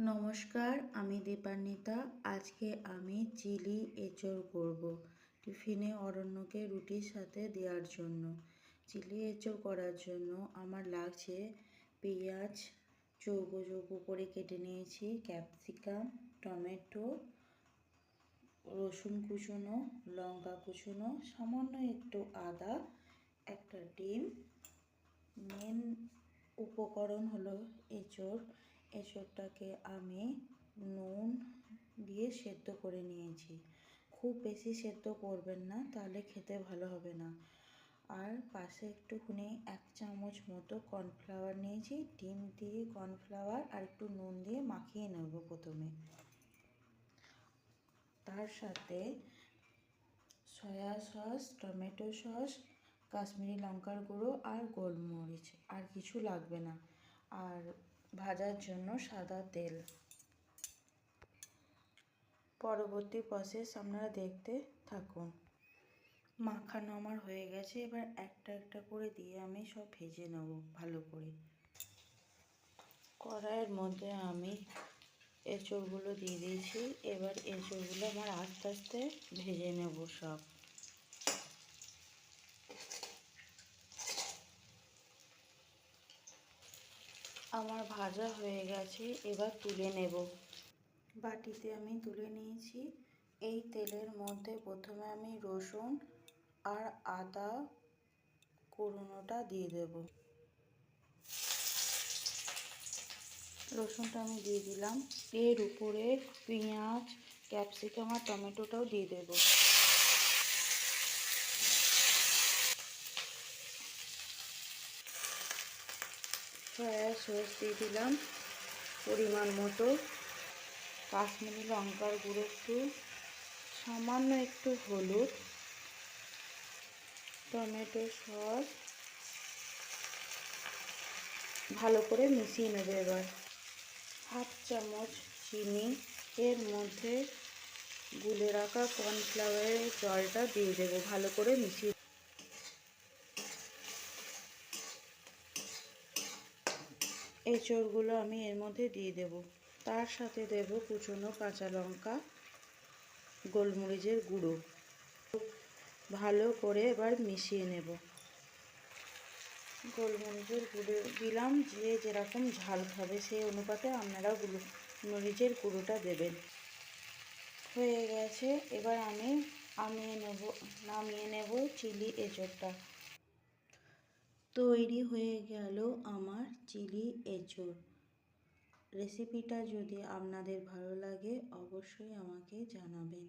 নমস্কার, আমি দীপান্বিতা। আজকে আমি চিলি এঁচড় করব টিফিনে অরণ্যকে রুটির সাথে দেওয়ার জন্য। চিলি এঁচড় করার জন্য আমার লাগছে পেঁয়াজ, চৌকো চৌকো করে কেটে নিয়েছি, ক্যাপসিকাম, টমেটো, রসুন কুচোনো, লঙ্কা কুচোনো, সামান্য একটু আদা, একটা ডিম। মেন উপকরণ হলো এঁচড়। এঁচড়টাকে আমি নুন দিয়ে সেদ্ধ করে নিয়েছি। খুব বেশি সেদ্ধ করবেন না, তাহলে খেতে ভালো হবে না। আর পাশে একটুখানি এক চামচ মতো কর্নফ্লাওয়ার নিয়েছি। ডিম দিয়ে কর্নফ্লাওয়ার আর একটু নুন দিয়ে মাখিয়ে নেব প্রথমে। তার সাথে soya sauce, tomato sauce, Kashmiri লঙ্কার গুঁড়ো আর গোলমরিচ, আর কিছু লাগবে না। আর ভাজার জন্য সাদা তেল। পরবর্তী প্রসেস আপনারা দেখতে থাকুন। মাখানো আমার হয়ে গেছে, এবার একটা একটা করে দিয়ে আমি সব ভেজে নেব ভালো করে। কড়াইয়ের মধ্যে আমি এঁচড়গুলো দিয়ে দিয়েছি, এবার এঁচড়গুলো আমার আস্তে আস্তে ভেজে নেব সব। আমার ভাজা হয়ে গেছে, এবার তুলে নেব। বাটিতে আমি তুলে নিয়েছি এই তেলের মধ্যে প্রথমে আমি রসুন আর আদা কুড়োনোটা দিয়ে দেব। রসুনটা আমি দিয়ে দিলাম। এর উপরে পেঁয়াজ, ক্যাপসিকাম আর টমেটোটাও দিয়ে দেবো। সয়া সস দিয়ে দিলাম পরিমাণ মতো। কাশ্মীরি লঙ্কার গুঁড়ো একটু, সামান্য একটু হলুদ, টমেটো সস, ভালো করে মিশিয়ে নেবে এবার। হাফ চামচ চিনি, এর মধ্যে গুলে রাখা কর্নফ্লাওয়ারের জলটা দিয়ে দেবো, ভালো করে মিশিয়ে এঁচড়গুলো আমি এর মধ্যে দিয়ে দেব। তার সাথে দেব কুচনো কাঁচা লঙ্কা, গোলমরিচের গুঁড়ো। ভালো করে এবার মিশিয়ে নেব। গোলমরিচের গুঁড়ো দিলাম, যে যেরকম ঝাল খাবে সেই অনুপাতে আপনারা মরিচের গুঁড়োটা দেবেন। হয়ে গেছে, এবার আমি আমিয়ে নেব নামিয়ে নেব চিলি এঁচড়টা। তৈরি হয়ে গেল আমার চিলি এঁচড়। রেসিপিটা যদি আপনাদের ভালো লাগে অবশ্যই আমাকে জানাবেন।